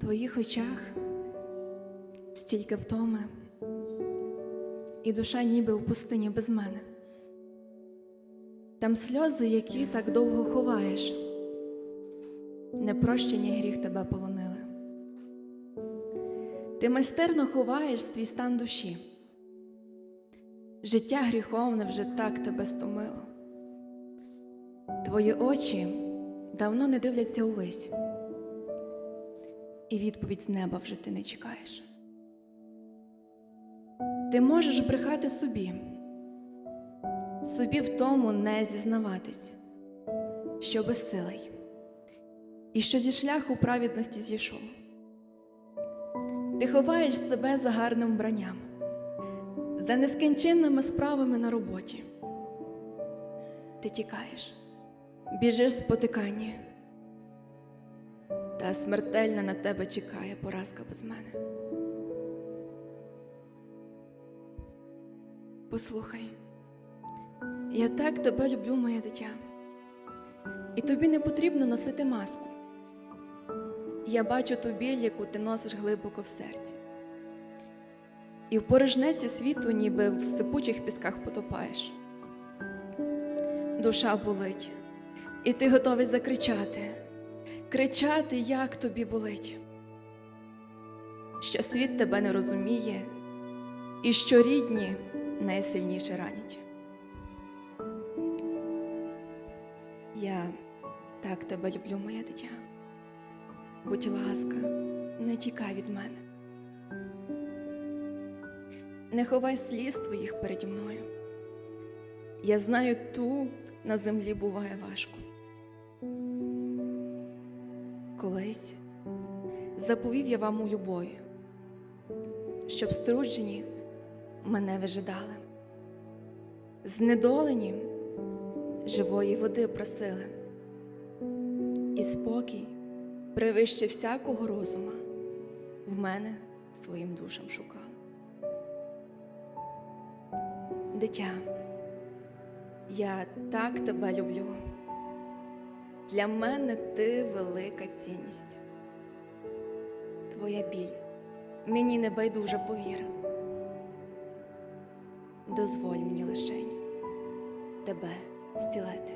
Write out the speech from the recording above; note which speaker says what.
Speaker 1: твоїх очах стільки втоми, і душа ніби в пустині без мене. Там сльози, які так довго ховаєш, непрощені гріх тебе полонили. Ти майстерно ховаєш свій стан душі. Життя гріховне вже так тебе стомило. Твої очі давно не дивляться увесь, і відповідь з неба вже ти не чекаєш. Ти можеш брехати собі, собі в тому не зізнаватись, що безсилий, і що зі шляху праведності зійшов. Ти ховаєш себе за гарним вбранням, за нескінченними справами на роботі. Ти тікаєш, біжиш спотикання, смертельна на тебе чекає поразка без мене. Послухай, я так тебе люблю, моє дитя, і тобі не потрібно носити маску. Я бачу ту біль, яку ти носиш глибоко в серці. І в порожнеці світу, ніби в сипучих пісках потопаєш. Душа болить, і ти готовий закричати, кричати, як тобі болить, що світ тебе не розуміє, і що рідні найсильніше ранять. Я так тебе люблю, моє дитя. Будь ласка, не тікай від мене. Не ховай сліз твоїх переді мною. Я знаю, ту на землі буває важко. Колись заповів я вам у любові, щоб струджені мене вижидали, знедолені живої води просили, і спокій превище всякого розума в мене своїм душам шукали. Дитя, я так тебе люблю. Для мене ти велика цінність. Твоя біль мені не байдуже повір. Дозволь мені лишень тебе зцілити.